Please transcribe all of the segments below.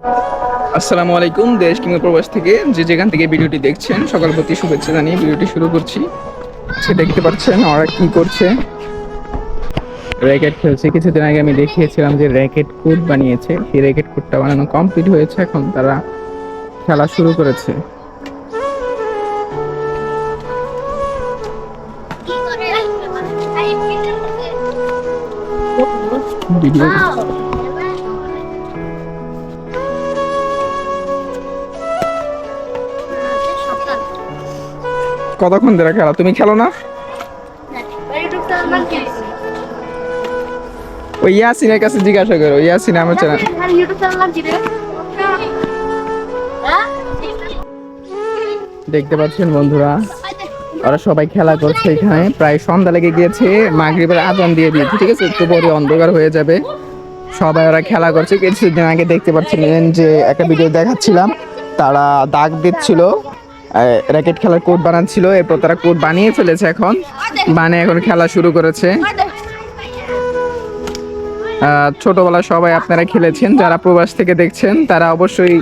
আসসালামু আলাইকুম দেশ কিংবা প্রবাস থেকে যে যেখান থেকে ভিডিওটি দেখছেন সকাল প্রতি শুভেচ্ছা জানিয়ে ভিডিওটি শুরু করছি। আজকে দেখতে পাচ্ছেন ওরা কি করছে। র্যাকেট খেলছে। কিছুদিন আগে আমি দেখিয়েছিলাম যে র্যাকেট কোড বানিয়েছে। সেই র্যাকেট কোডটা বানানো কমপ্লিট হয়েছে। এখন তারা খেলা শুরু করেছে। ভিডিও কতক্ষণ ধরে খেলা? তুমি খেলো না? ওই ইয়াসিনের কাছে জিজ্ঞাসা করো, ইয়াসিন আমার চ্যানেল দেখতে পাচ্ছেন বন্ধুরা, ওরা সবাই খেলা করছে এখানে। প্রায় সন্ধ্যা লেগে গিয়েছে, মাগরিবের আজান দিয়ে দিয়েছে, ঠিক আছে? একটু পরে অন্ধকার হয়ে যাবে। সবাই ওরা খেলা করছে। কিছুদিন আগে দেখতে পাচ্ছিলেন যে একটা ভিডিও দেখাচ্ছিলাম, তারা দাগ দিচ্ছিল। র্যাকেট খেলার কোড বানাচ্ছিল এরপর তারা কোড বানিয়ে ফেলেছে এখন। বানিয়ে এখন খেলা শুরু করেছে। আহ, ছোটবেলায় সবাই আপনারা খেলেছেন যারা প্রবাস থেকে দেখছেন তারা অবশ্যই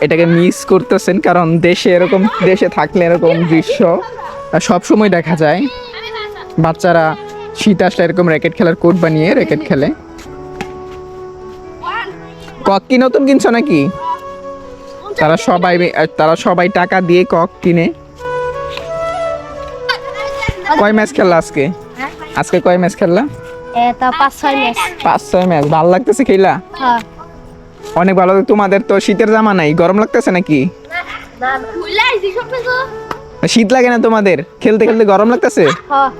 এটাকে মিস করতেছেন কারণ দেশে এরকম দেশে থাকলে এরকম দৃশ্য সব সময় দেখা যায়। বাচ্চারা শীত আসলে এরকম র্যাকেট খেলার কোড বানিয়ে র্যাকেট খেলে। কক কি নতুন কিনছো নাকি? তারা সবাই তারা সবাই টাকা দিয়ে কক কিনে। কয় ম্যাচ খেললা আজকে? আজকে কয় ম্যাচ খেললা? পাঁচ ছয় ম্যাচ। পাঁচ ছয় ম্যাচ। ভালো লাগতেছে খেলা? হ্যাঁ। অনেক ভালো তোমাদের তো শীতের জামা নাই। গরম লাগতেছে নাকি? শীত লাগে না তোমাদের? খেলতে খেলতে গরম লাগতেছে? হ্যাঁ।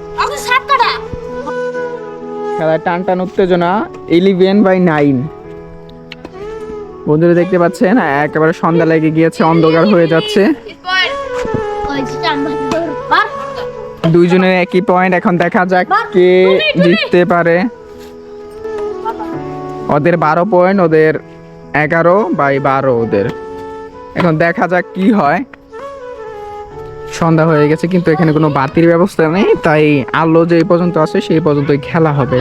খেলার টান টান উত্তেজনা। ইলেভেন বাই নাইন বন্ধুরা দেখতে পাচ্ছেন একেবারে সন্ধ্যা লেগে গিয়েছে অন্ধকার হয়ে যাচ্ছে। দুইজনের একই পয়েন্ট এখন দেখা যাক কে জিততে পারে। ওদের বারো পয়েন্ট ওদের এগারো বাই বারো ওদের। এখন দেখা যাক কি হয়। সন্ধ্যা হয়ে গেছে কিন্তু এখানে কোনো বাতির ব্যবস্থা নেই তাই আলো যে পর্যন্ত আছে সেই পর্যন্তই খেলা হবে।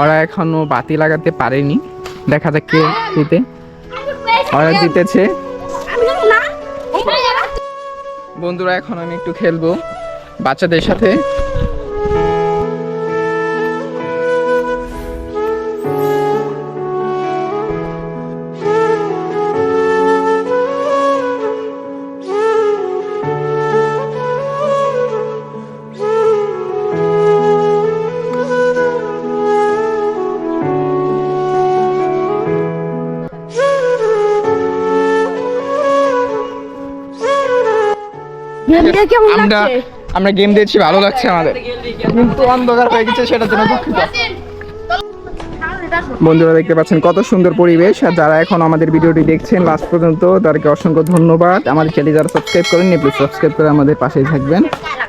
ওরা এখনও বাতি লাগাতে পারেনি। দেখা যাক কে জিতে। ওরা জিতেছে। বন্ধুরা এখন আমি একটু খেলব। বাচ্চাদের সাথে কেমন আমরা লাগছে? আমরা গেম দিয়েছি ভালো লাগছে আমাদের। কিন্তু অন্ধকার হয়ে গেছে সেটার জন্য দুঃখিত। বন্ধুরা দেখতে পাচ্ছেন কত সুন্দর পরিবেশ। আর যারা এখন আমাদের ভিডিওটি দেখছেন লাস্ট পর্যন্ত তাদেরকে অসংখ্য ধন্যবাদ। আমাদের চ্যানেল যারা সাবস্ক্রাইব করেন প্লিজ সাবস্ক্রাইব করে আমাদের পাশেই থাকবেন।